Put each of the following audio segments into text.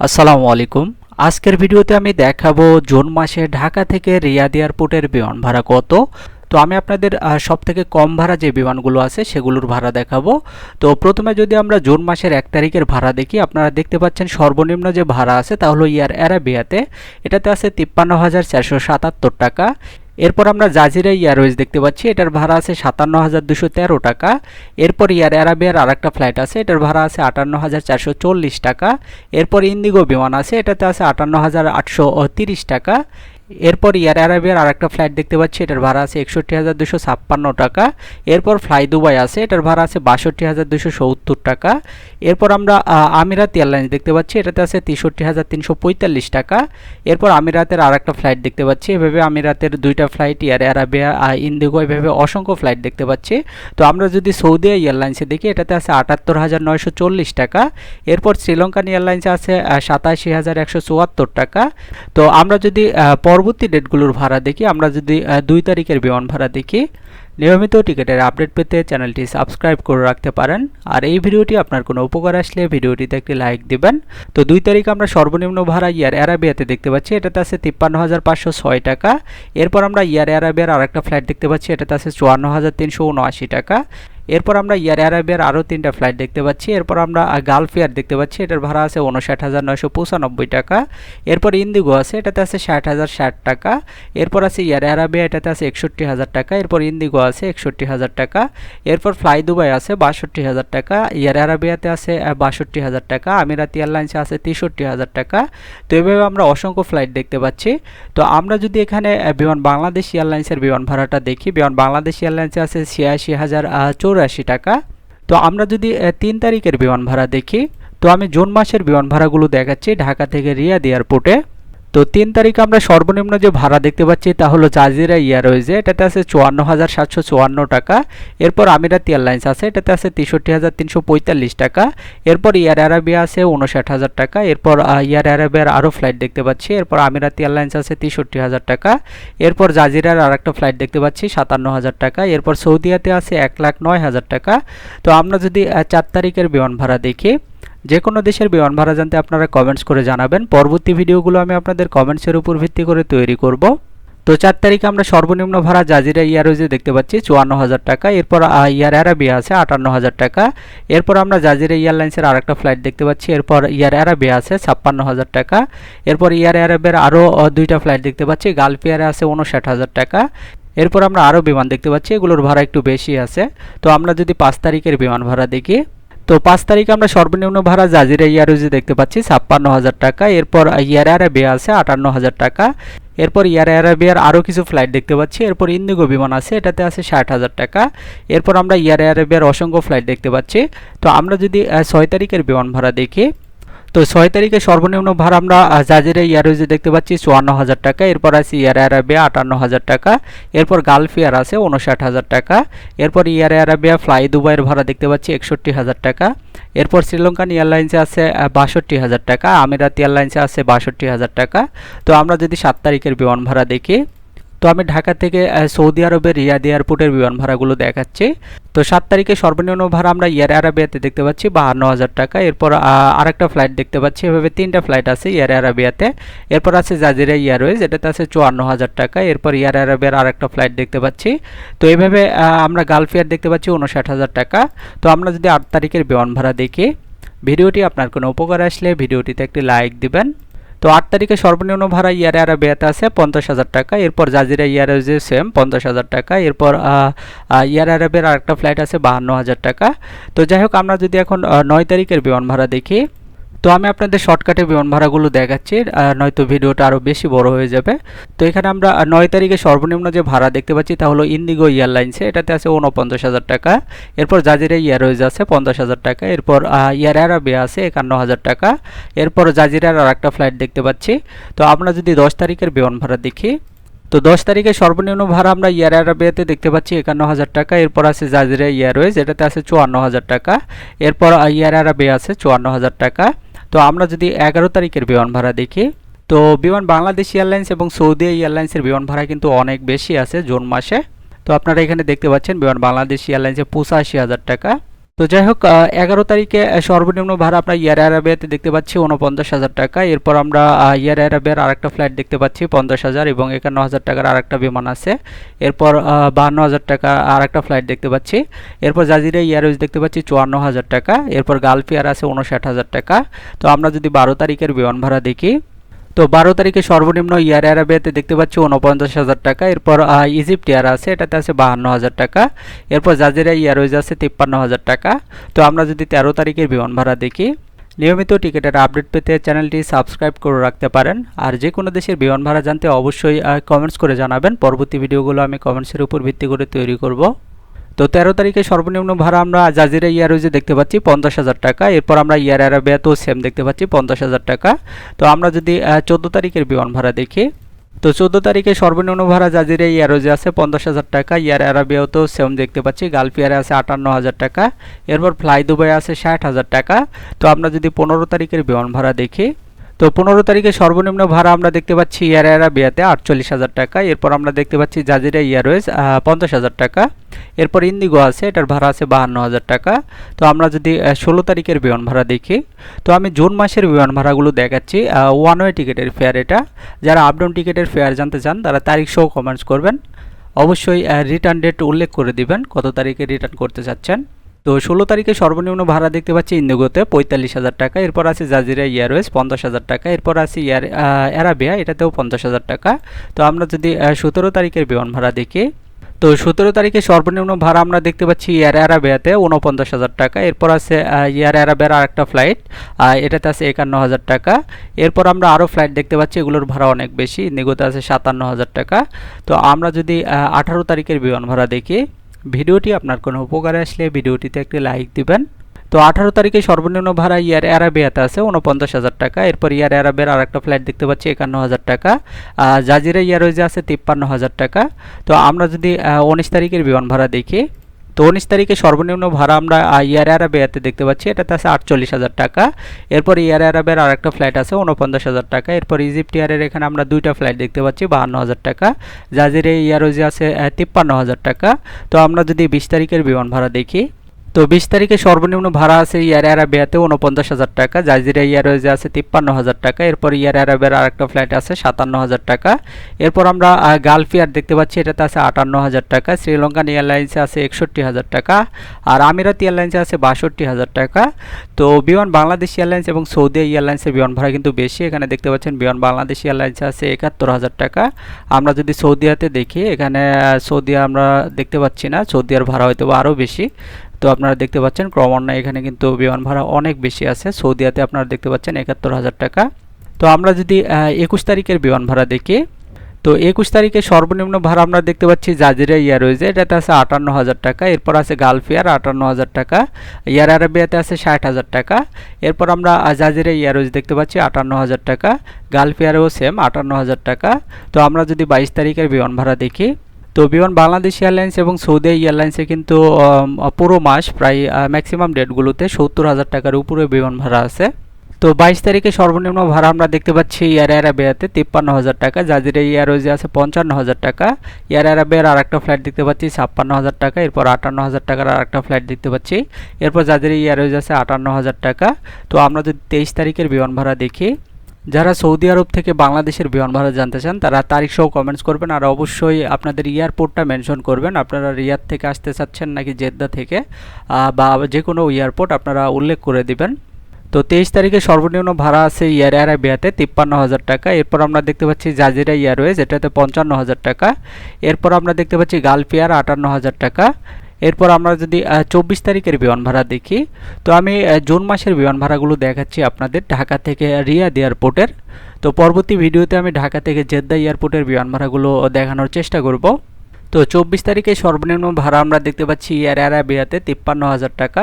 আসসালামু আলাইকুম। আজকের ভিডিওতে আমি দেখাবো জুন মাসে ঢাকা থেকে রিয়াদ এয়ারপোর্টের বিমান ভাড়া কত। তো আমি আপনাদের সব থেকে কম ভাড়া যে বিমানগুলো আছে সেগুলোর ভাড়া দেখাবো। তো প্রথমে যদি আমরা জুন মাসের এক তারিখের ভাড়া দেখি, আপনারা দেখতে পাচ্ছেন সর্বনিম্ন যে ভাড়া আছে তা হলো ইয়ার অ্যারাবিয়াতে। এটাতে আছে তিপ্পান্ন হাজার চারশো সাতাত্তর টাকা। এরপর আমরা জাজিরা এয়ারওয়েজ দেখতে পাচ্ছি, এটার ভাড়া আছে সাতান্ন হাজার দুশো তেরো টাকা। এরপর এয়ার অ্যারাবিয়ার আর একটা ফ্লাইট আছে, এটার ভাড়া আছে আটান্ন হাজার চারশো চল্লিশ টাকা। এরপর ইন্দিগো বিমান আছে, এটাতে আছে আটান্ন হাজার আটশো তিরিশ টাকা। এরপর এয়ার অ্যারাবিয়ার আরেকটা ফ্লাইট দেখতে পাচ্ছি, এটার ভাড়া আছে একষট্টি হাজার দুশো ছাপ্পান্ন টাকা। এরপর ফ্লাই দুবাই আছে, এটার ভাড়া আছে বাষট্টি হাজার দুশো সত্তর টাকা। এরপর আমরা আমিরাত এয়ারলাইন্স দেখতে পাচ্ছি, এটাতে আছে তেষট্টি হাজার তিনশো পঁয়তাল্লিশ টাকা। এরপর আমিরাতের আরেকটা ফ্লাইট দেখতে পাচ্ছি, এভাবে আমিরাতের দুইটা ফ্লাইট এয়ার অ্যারাবিয়া ইন্ডিগো এভাবে অসংখ্য ফ্লাইট দেখতে পাচ্ছি। তো আমরা যদি সৌদি এয়ারলাইন্সে দেখি, এটাতে আছে আটাত্তর হাজার নয়শো চল্লিশ টাকা। এরপর শ্রীলঙ্কান এয়ারলাইন্সে আছে সাতাশি হাজার একশো চুয়াত্তর টাকা। তো আমরা যদি পরবর্তী ডেটগুলোর ভাড়া দেখি আমরা যদি দুই তারিখের বিমান ভাড়া দেখি নিয়মিত টিকিটের আপডেট পেতে চ্যানেলটি সাবস্ক্রাইব করে রাখতে পারেন। আর এই ভিডিওটি আপনার কোনো উপকার আসলে ভিডিওটিতে একটি লাইক দিবেন। তো দুই তারিখ আমরা সর্বনিম্ন ভাড়া ইয়ার অ্যারাবিয়াতে দেখতে পাচ্ছি, এটাতে আছে তিপ্পান্ন হাজার পাঁচশো ছয় টাকা। এরপর আমরা ইয়ার অ্যারাবিয়ার আরেকটা ফ্লাইট দেখতে পাচ্ছি, এটাতে আছে চুয়ান্ন হাজার তিনশো উনআশি টাকা। এরপর আমরা ইয়ার অ্যারাবিয়ার আরও তিনটা ফ্লাইট দেখতে পাচ্ছি। এরপর আমরা গালফ এয়ার দেখতে পাচ্ছি। এটার ভাড়া আছে উনষাট হাজার নয়শো পঁচানব্বই টাকা। এরপর ইন্দিগো আছে, এটাতে আছে ষাট হাজার ষাট টাকা। এরপর আছে ইয়ার অ্যারাবিয়া এটাতে আছে একষট্টি হাজার টাকা। এরপর ইন্দিগো আছে, একষট্টি হাজার টাকা। এরপর ফ্লাই দুবাই আছে, বাষট্টি হাজার টাকা। ইয়ার অ্যারাবিয়াতে আছে বাষট্টি হাজার টাকা। আমিরাত এয়ারলাইন্সে আছে, তেষট্টি হাজার টাকা। তো এভাবে আমরা অসংখ্য ফ্লাইট দেখতে পাচ্ছি। তো আমরা যদি এখানে বিমান বাংলাদেশ এয়ারলাইন্সের বিমান ভাড়াটা দেখি, বিমান বাংলাদেশ এয়ারলাইন্সে আছে ছিয়াশি হাজার চৌরাশি টাকা। তো আমরা যদি তিন তারিখের বিমান ভাড়া দেখি, তো আমি জুন মাসের বিমান ভাড়াগুলো দেখাচ্ছি ঢাকা থেকে রিয়াদ এয়ারপোর্টে। তো তিন তারিখ আমরা সর্বনিম্ন যে ভাড়া দেখতে পাচ্ছি তা হলো জাজিরা এয়ারওয়েজে, এটাতে আছে চুয়ান্ন হাজার সাতশো চুয়ান্ন টাকা। এরপর আমিরাত এয়ারলাইন্স আছে, এটাতে আছে তেষট্টি হাজার তিনশো পঁয়তাল্লিশ টাকা। এরপর এয়ার অ্যারাবিয়া আছে উনষাট হাজার টাকা। এরপর এয়ার অ্যারাবিয়ার আরও ফ্লাইট দেখতে পাচ্ছি। এরপর আমিরাত এয়ারলাইন্স আছে তেষট্টি হাজার টাকা। এরপর জাজিরার আরেকটা ফ্লাইট দেখতে পাচ্ছি, সাতান্ন হাজার টাকা। এরপর সৌদিয়াতে আছে এক লাখ নয় হাজার টাকা। তো আমরা যদি চার তারিখের বিমান ভাড়া দেখি যে কোনো দেশের বিমান ভাড়া জানতে আপনারা কমেন্টস করে জানাবেন। পরবর্তী ভিডিওগুলো আমি আপনাদের কমেন্টসের উপর ভিত্তি করে তৈরি করব। তো চার তারিখে আমরা সর্বনিম্ন ভাড়া জাজিরা এয়ারওয়েজে দেখতে পাচ্ছি চুয়ান্ন হাজার টাকা। এরপর এয়ার অ্যারাবিয়া আছে আটান্ন হাজার টাকা। এরপর আমরা জাজিরা এয়ারলাইন্সের আরেকটা ফ্লাইট দেখতে পাচ্ছি, এরপর এয়ার অ্যারাবিয়া আছে ছাপ্পান্ন হাজার টাকা। এরপর এয়ার অ্যারাবিয়ার আরও দুইটা ফ্লাইট দেখতে পাচ্ছি গালফ আছে উনষাট হাজার টাকা। এরপর আমরা আরও বিমান দেখতে পাচ্ছি, এগুলোর ভাড়া একটু বেশি আছে। তো আমরা যদি পাঁচ তারিখের বিমান ভাড়া দেখি তো পাঁচ তারিখে আমরা সর্বনিম্ন ভাড়া জাজিরা এয়ারওয়েজে দেখতে পাচ্ছি, ছাপ্পান্ন হাজার টাকা। এরপর ইয়ার আরাবিয়া আছে আটান্ন হাজার টাকা। এরপর এয়ার অ্যারাবিয়ার আরও কিছু ফ্লাইট দেখতে পাচ্ছি। এরপর ইন্দিগো বিমান আছে, এটাতে আছে ষাট হাজার টাকা। এরপর আমরা এয়ার অ্যারাবিয়ার অসংখ্য ফ্লাইট দেখতে পাচ্ছি। তো আমরা যদি ছয় তারিখের বিমান ভাড়া দেখি তো ছয় তারিখে সর্বনিম্ন ভাড়া আমরা জাজিরা এয়ারওয়েজে দেখতে পাচ্ছি, চুয়ান্ন হাজার টাকা। এরপর আছে ইয়ার অ্যারাবিয়া আটান্ন হাজার টাকা। এরপর গালফ এয়ার আছে উনষাট হাজার টাকা। এরপর ইয়ার অ্যারাবিয়া ফ্লাই দুবাইয়ের ভাড়া দেখতে পাচ্ছি, একষট্টি হাজার টাকা। এরপর শ্রীলঙ্কান এয়ারলাইন্সে আছে বাষট্টি হাজার টাকা। আমিরাত এয়ারলাইন্সে আছে, বাষট্টি হাজার টাকা। তো আমরা যদি সাত তারিখের বিমান ভাড়া দেখি, তো আমি ঢাকা থেকে সৌদি আরবের রিয়াদ এয়ারপোর্টের বিমান ভাড়াগুলো দেখাচ্ছি। তো সাত তারিখে সর্বনিম্ন ভাড়া আমরা এয়ার আরাবিয়াতে দেখতে পাচ্ছি বাহান্ন হাজার টাকা। এরপর আরেকটা ফ্লাইট দেখতে পাচ্ছি। এভাবে তিনটা ফ্লাইট আছে এয়ার আরাবিয়াতে এরপর আছে জাজিরা এয়ারওয়েজ এটাতে আছে চুয়ান্ন হাজার টাকা। এরপর এয়ার আরাবিয়ার আরেকটা ফ্লাইট দেখতে পাচ্ছি। তো এইভাবে আমরা গালফ এয়ার দেখতে পাচ্ছি উনষাট হাজার টাকা। তো আমরা যদি আট তারিখের বিমান ভাড়া দেখি, ভিডিওটি আপনার কোনো উপকার আসলে ভিডিওটিতে একটি লাইক দিবেন। তো আট তারিখে সর্বনিম্ন ভাড়া ইয়ারে আর বেয়াতে আছে, পঞ্চাশ হাজার টাকা। এরপর জাজিরা ইয়ারে সেম পঞ্চাশ হাজার টাকা। এরপর ইয়ার আরবের আরেকটা ফ্লাইট আছে বাহান্ন হাজার টাকা। তো যাই হোক, আমরা যদি এখন নয় তারিখের বিমান ভাড়া দেখি তো আমি আপনাদের শর্টকাটে বিমান ভাড়াগুলো দেখাচ্ছি নয়তো ভিডিওটা আরও বেশি বড় হয়ে যাবে। তো এখানে আমরা নয় তারিখে সর্বনিম্ন যে ভাড়া দেখতে পাচ্ছি তা হলো ইন্ডিগো এয়ারলাইন্সে এটাতে আছে উনপঞ্চাশ হাজার টাকা। এরপর জাজিরা এয়ারওয়েজ আছে পঞ্চাশ হাজার টাকা। এরপর এয়ার অ্যারাবিয়া আছে একান্ন হাজার টাকা। এরপর জাজিরার আর একটা ফ্লাইট দেখতে পাচ্ছি। তো আমরা যদি দশ তারিখের বিমান ভাড়া দেখি, তো দশ তারিখে সর্বনিম্ন ভাড়া আমরা ইয়ার আরাবিয়াতে দেখতে পাচ্ছি একান্ন হাজার টাকা। এরপর আছে জাজিরা এয়ারওয়েজ এটাতে আছে চুয়ান্ন হাজার টাকা। এরপর ইয়ার আরাবিয়া আছে চুয়ান্ন হাজার টাকা। তো আমরা যদি এগারো তারিখের বিমান ভাড়া দেখি, তো বিমান বাংলাদেশ এয়ারলাইন্স এবং সৌদি এয়ারলাইন্সের বিমান ভাড়া কিন্তু অনেক বেশি আছে জুন মাসে। তো আপনারা এখানে দেখতে পাচ্ছেন বিমান বাংলাদেশ এয়ারলাইন্সে পঁচাশি হাজার টাকা। তো যাই হোক এগারো তারিখে সর্বনিম্ন ভাড়া আপনার ইয়ার অ্যারাবিয়াতে দেখতে পাচ্ছি উনপঞ্চাশ হাজার টাকা। এরপর আমরা ইয়ার অ্যারাবিয়ার আরেকটা ফ্লাইট দেখতে পাচ্ছি পঞ্চাশ হাজার এবং একান্ন হাজার টাকার আরেকটা বিমান আছে। এরপর বাহান্ন হাজার টাকা আরেকটা ফ্লাইট দেখতে পাচ্ছি। এরপর জাজিরা এয়ারওয়েজ দেখতে পাচ্ছি চুয়ান্ন হাজার টাকা। এরপর গালফ এয়ার আছে উনষাট হাজার টাকা। তো আমরা যদি বারো তারিখের বিমান ভাড়া দেখি তো বারো তারিখে সর্বনিম্ন ইয়ার অ্যারাবিয়াতে দেখতে পাচ্ছি উনপঞ্চাশ হাজার টাকা। এরপর ইজিপ্ট এয়ার আছে, এটাতে আছে বাহান্ন হাজার টাকা। এরপর জাজিরা এয়ারওয়েজ আছে তিপ্পান্ন হাজার টাকা। তো আমরা যদি তেরো তারিখের বিমান ভাড়া দেখি, নিয়মিত টিকিটের আপডেট পেতে চ্যানেলটি সাবস্ক্রাইব করে রাখতে পারেন। আর যে কোনো দেশের বিমান ভাড়া জানতে অবশ্যই কমেন্টস করে জানাবেন। পরবর্তী ভিডিওগুলো আমি কমেন্টসের উপর ভিত্তি করে তৈরি করব। তো তেরো তারিখে সর্বনিম্ন ভাড়া আমরা জাজিরা ইয়ারওয়েজে দেখতে পাচ্ছি পঞ্চাশ হাজার টাকা। এরপর আমরা ইয়ার অ্যারাবিয়াতেও সেম দেখতে পাচ্ছি পঞ্চাশ হাজার টাকা। তো আমরা যদি চোদ্দ তারিখের বিমান ভাড়া দেখি, তো চোদ্দ তারিখে সর্বনিম্ন ভাড়া জাজিরা ইয়ারোজে আছে পঞ্চাশ হাজার টাকা, ইয়ার অ্যারাবিয়াতেও সেম দেখতে পাচ্ছি গালফ ইয়ারে আছে আটান্ন হাজার টাকা, এরপর ফ্লাই দুবাই আছে ষাট হাজার টাকা। তো আমরা যদি পনেরো তারিখের বিমান ভাড়া দেখি তো পনেরো তারিখে সর্বনিম্ন ভাড়া আমরা দেখতে পাচ্ছি ইয়ার অ্যারাবিয়াতে আটচল্লিশ হাজার টাকা। এরপর আমরা দেখতে পাচ্ছি জাজিরা ইয়ারওয়েজ পঞ্চাশ হাজার টাকা। এরপর ইন্দিগো আছে, এটার ভাড়া আছে বাহান্ন হাজার টাকা। তো আমরা যদি ষোলো তারিখের বিমান ভাড়া দেখি, তো আমি জুন মাসের বিমান ভাড়াগুলো দেখাচ্ছি ওয়ান ওয়ে টিকিটের ফেয়ার এটা। যারা আপডাউন টিকিটের ফেয়ার জানতে চান, তারা তারিখ সহ কমেন্টস করবেন। অবশ্যই রিটার্ন ডেট উল্লেখ করে দিবেন, কত তারিখে রিটার্ন করতে চাচ্ছেন। তো ষোলো তারিখে সর্বনিম্ন ভাড়া দেখতে পাচ্ছি ইন্দিগোতে পঁয়তাল্লিশ হাজার টাকা, এরপর আছে জাজিরা এয়ারওয়েজ পঞ্চাশ হাজার টাকা, এরপর আছে ইয়ার অ্যারাবিয়া, এটাতেও পঞ্চাশ হাজার টাকা। তো আমরা যদি সতেরো তারিখের বিমান ভাড়া দেখি, তো সতেরো তারিখে সর্বনিম্ন ভাড়া আমরা দেখতে পাচ্ছি এয়ার অ্যারাবিয়াতে উনপঞ্চাশ হাজার টাকা, এরপর আছে এয়ার অ্যারাবিয়ার আরেকটা ফ্লাইট এটাতে আছে একান্ন হাজার টাকা। এরপর আমরা আরও ফ্লাইট দেখতে পাচ্ছি, এগুলোর ভাড়া অনেক বেশি নিগোতে আছে সাতান্ন হাজার টাকা। তো আমরা যদি আঠারো তারিখের বিমান ভাড়া দেখি ভিডিওটি আপনার কোনো উপকারে আসলে ভিডিওটিতে একটি লাইক দিবেন। তো আঠারো তারিখে সর্বনিম্ন ভাড়া ইয়ার অ্যারাবিয়াতে আছে, উনপঞ্চাশ হাজার টাকা। এরপর ইয়ার অ্যারাবিয়ার আরেকটা ফ্ল্যাট দেখতে পাচ্ছি, একান্ন হাজার টাকা। জাজিরা ইয়ারওয়েজে আছে তিপ্পান্ন হাজার টাকা। তো আমরা যদি উনিশ তারিখের বিমান ভাড়া দেখি তো উনিশ তারিখে সর্বনিম্ন ভাড়া আমরা ইয়ার অ্যারাবিয়াতে দেখতে পাচ্ছি। এটাতে আছে আটচল্লিশ হাজার টাকা। এরপর ইয়ার আর একটা ফ্লাইট আছে উনপঞ্চাশ হাজার টাকা। এরপর ইজিপ্ট ইয়ারের এখানে আমরা দুইটা ফ্লাইট দেখতে পাচ্ছি, বাহান্ন হাজার টাকা। জাজিরে, ইয়ারোজে আছে তিপ্পান্ন হাজার টাকা। তো আমরা যদি বিশ তারিখের বিমান ভাড়া দেখি তো বিশ তারিখে সর্বনিম্ন ভাড়া আছে ইয়ার অ্যারাবিয়াতে উনপঞ্চাশ হাজার টাকা, জাজিরা ইয়ারওয়েজে আছে তিপ্পান্ন হাজার টাকা, এরপর ইয়ার অ্যারাবিয়ার আরেকটা ফ্লাইট আছে সাতান্ন হাজার টাকা। এরপর আমরা গালফ ইয়ার দেখতে পাচ্ছি, এটাতে আছে আটান্ন হাজার টাকা শ্রীলঙ্কান এয়ারলাইন্সে আছে একষট্টি হাজার টাকা, আর আমিরাত এয়ারলাইন্সে আছে বাষট্টি হাজার টাকা। তো বিমান বাংলাদেশ এয়ারলাইন্স এবং সৌদি এয়ারলাইন্সের বিমান ভাড়া কিন্তু বেশি, এখানে দেখতে পাচ্ছেন বিমান বাংলাদেশ এয়ারলাইন্সে আছে একাত্তর হাজার টাকা। আমরা যদি সৌদি সৌদিয়াতে দেখি, এখানে সৌদি আমরা দেখতে পাচ্ছি না, সৌদিয়ার ভাড়া হয়তো আরও বেশি। তো আপনারা দেখতে পাচ্ছেন ক্রমান্বয়ে এখানে কিন্তু বিমান ভাড়া অনেক বেশি আছে। সৌদিয়াতে আপনারা দেখতে পাচ্ছেন একাত্তর হাজার টাকা। তো আমরা যদি একুশ তারিখের বিমান ভাড়া দেখি, তো একুশ তারিখে সর্বনিম্ন ভাড়া আমরা দেখতে পাচ্ছি জাজিরা এয়ারওয়েজে, এটাতে আছে আটান্ন হাজার টাকা। এরপর আছে গালফ এয়ার আটান্ন হাজার টাকা। এয়ার আরবিয়াতে আছে ষাট হাজার টাকা। এরপর আমরা জাজিরা এয়ারওয়েজ দেখতে পাচ্ছি আটান্ন হাজার টাকা। গালফ এয়ারেও সেম আটান্ন হাজার টাকা। তো আমরা যদি বাইশ তারিখের বিমান ভাড়া দেখি তো বিমান বাংলাদেশ এয়ারলাইন্স এবং সৌদি এয়ারলাইন্সে কিন্তু পুরো মাস প্রায় ম্যাক্সিমাম ডেটগুলোতে সত্তর হাজার টাকার উপরে বিমান ভাড়া আছে। তো বাইশ তারিখে সর্বনিম্ন ভাড়া আমরা দেখতে পাচ্ছি এয়ার অ্যারাবিয়াতে তিপ্পান্ন হাজার টাকা জাজিরা এয়ারওয়েজে আছে পঞ্চান্ন হাজার টাকা এয়ার অ্যারাবিয়ার আর একটা ফ্লাইট দেখতে পাচ্ছি ছাপ্পান্ন হাজার টাকা, এরপর আটান্ন হাজার টাকার আর একটা ফ্লাইট দেখতে পাচ্ছি, এরপর জাজিরা এয়ারওয়েজ আছে আটান্ন হাজার টাকা। তো আমরা যদি তেইশ তারিখের বিমান ভাড়া দেখি যারা সৌদি আরব থেকে বাংলাদেশের বিমান ভাড়া জানতে চান, তারা তারিখ সহ কমেন্টস করবেন আর অবশ্যই আপনাদের এয়ারপোর্টটা মেনশন করবেন। আপনারা রিয়াদ থেকে আসতে চাচ্ছেন নাকি জেদ্দা থেকে বা যে কোনো এয়ারপোর্ট আপনারা উল্লেখ করে দিবেন। তো তেইশ তারিখে সর্বনিম্ন ভাড়া আছে ইয়ার অ্যারাবিয়াতে তিপ্পান্ন হাজার টাকা। এরপর আমরা দেখতে পাচ্ছি জাজিরা এয়ারওয়েজ এটাতে পঞ্চান্ন হাজার টাকা। এরপর আমরা দেখতে পাচ্ছি গালফিয়ার আটান্ন হাজার টাকা। এরপর আমরা যদি চব্বিশ তারিখের বিমান ভাড়া দেখি, তো আমি জুন মাসের বিমান ভাড়াগুলো দেখাচ্ছি আপনাদের ঢাকা থেকে রিয়াদ এয়ারপোর্টের। তো পরবর্তী ভিডিওতে আমি ঢাকা থেকে জেদ্দা এয়ারপোর্টের বিমান ভাড়াগুলো দেখানোর চেষ্টা করব। তো চব্বিশ তারিখে সর্বনিম্ন ভাড়া আমরা দেখতে পাচ্ছি এয়ার অ্যারাবিয়াতে তিপ্পান্ন হাজার টাকা,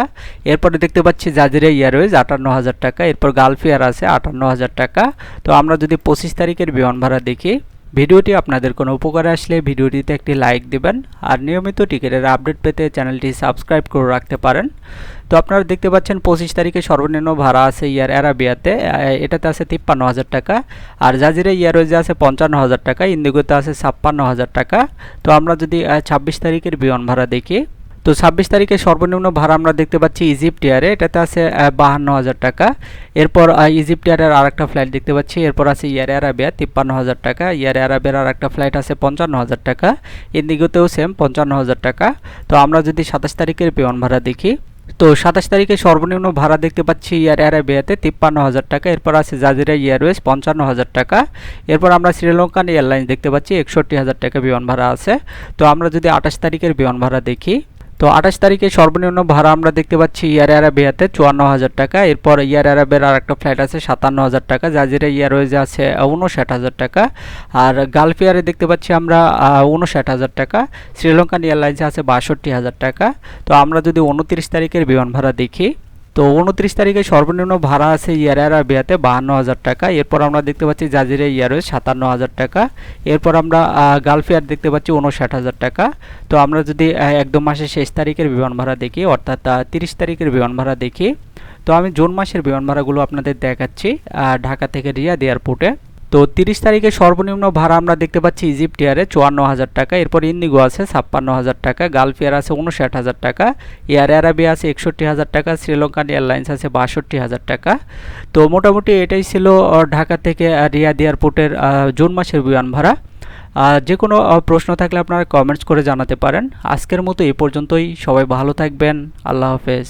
এরপরে দেখতে পাচ্ছি জাজিরা এয়ারওয়েজ আটান্ন হাজার টাকা, এরপর গালফ এয়ার আছে আটান্ন হাজার টাকা। তো আমরা যদি পঁচিশ তারিখের বিমান ভাড়া দেখি ভিডিওটি আপনাদের কোনো উপকারে আসলে ভিডিওটিতে একটি লাইক দিবেন আর নিয়মিত টিকিটের আপডেট পেতে চ্যানেলটি সাবস্ক্রাইব করে রাখতে পারেন। তো আপনারা দেখতে পাচ্ছেন পঁচিশ তারিখে সর্বনিম্ন ভাড়া আছে ইয়ার অ্যারাবিয়াতে এটাতে আছে তিপ্পান্ন হাজার টাকা। আর জাজিরা ইয়ারওয়েজে আছে পঞ্চান্ন হাজার টাকা ইন্দিগোতে আছে ছাপ্পান্ন হাজার টাকা। তো আমরা যদি ছাব্বিশ তারিখের বিমান ভাড়া দেখি তো ছাব্বিশ তারিখে সর্বনিম্ন ভাড়া আমরা দেখতে পাচ্ছি ইজিপ্ট এয়ারে এটাতে আছে বাহান্ন হাজার টাকা। এরপর ইজিপ্ট এয়ারের আর একটা ফ্লাইট দেখতে পাচ্ছি। এরপর আছে ইয়ার আরাবিয়া তিপ্পান্ন হাজার টাকা। ইয়ার আরাবিয়ার আর একটা ফ্লাইট আছে পঞ্চান্ন হাজার টাকা। ইন্ডিগোতেও সেম পঞ্চান্ন হাজার টাকা। তো আমরা যদি সাতাশ তারিখের বিমান ভাড়া দেখি, তো সাতাশ তারিখে সর্বনিম্ন ভাড়া দেখতে পাচ্ছি ইয়ার অ্যারাবিয়াতে তিপ্পান্ন হাজার টাকা। এরপর আছে জাজিরা এয়ারওয়েজ পঞ্চান্ন হাজার টাকা। এরপর আমরা শ্রীলঙ্কান এয়ারলাইন্স দেখতে পাচ্ছি, একষট্টি হাজার টাকা বিমান ভাড়া আছে। তো আমরা যদি আঠাশ তারিখের বিমান ভাড়া দেখি তো আঠাশ তারিখে সর্বনিম্ন ভাড়া আমরা দেখতে পাচ্ছি ইয়ার আরাবিয়াতে চুয়ান্ন হাজার টাকা। এরপর ইয়ার আরাবের আর একটা ফ্লাইট আছে সাতান্ন হাজার টাকা। জাজিরা এয়ারওয়েজে আছে উনষাট হাজার টাকা। আর গালফ এয়ারে দেখতে পাচ্ছি আমরা উনষাট হাজার টাকা। শ্রীলঙ্কান এয়ারলাইন্সে আছে বাষট্টি হাজার টাকা। তো আমরা যদি উনত্রিশ তারিখের বিমান ভাড়া দেখি তো উনত্রিশ তারিখে সর্বনিম্ন ভাড়া আছে ইয়ার আরাবিয়াতে বাহান্ন হাজার টাকা। এরপর আমরা দেখতে পাচ্ছি জাজিরা ইয়ারওয়েজ সাতান্ন হাজার টাকা। এরপর আমরা গালফ এয়ার দেখতে পাচ্ছি উনষাট হাজার টাকা। তো আমরা যদি একদম মাসের শেষ তারিখের বিমান ভাড়া দেখি, অর্থাৎ তিরিশ তারিখের বিমান ভাড়া দেখি, তো আমি জুন মাসের বিমান ভাড়াগুলো আপনাদের দেখাচ্ছি ঢাকা থেকে রিয়াদ এয়ারপোর্টে। তো তিরিশ তারিখে সর্বনিম্ন ভাড়া আমরা দেখতে পাচ্ছি ইজিপ্ট এয়ারে চুয়ান্ন হাজার টাকা, এরপর ইন্ডিগো আছে ছাপ্পান্ন হাজার টাকা গালফ এয়ার আছে উনষাট হাজার টাকা এয়ার অ্যারাবিয়া আছে একষট্টি হাজার টাকা শ্রীলঙ্কান এয়ারলাইন্স আছে বাষট্টি হাজার টাকা। তো মোটামুটি এটাই ছিল ঢাকা থেকে রিয়াদ এয়ারপোর্টের জুন মাসের বিমান ভাড়া। যে কোনো প্রশ্ন থাকলে আপনারা কমেন্টস করে জানাতে পারেন। আজকের মতো এ পর্যন্তই, সবাই ভালো থাকবেন, আল্লাহ হাফেজ।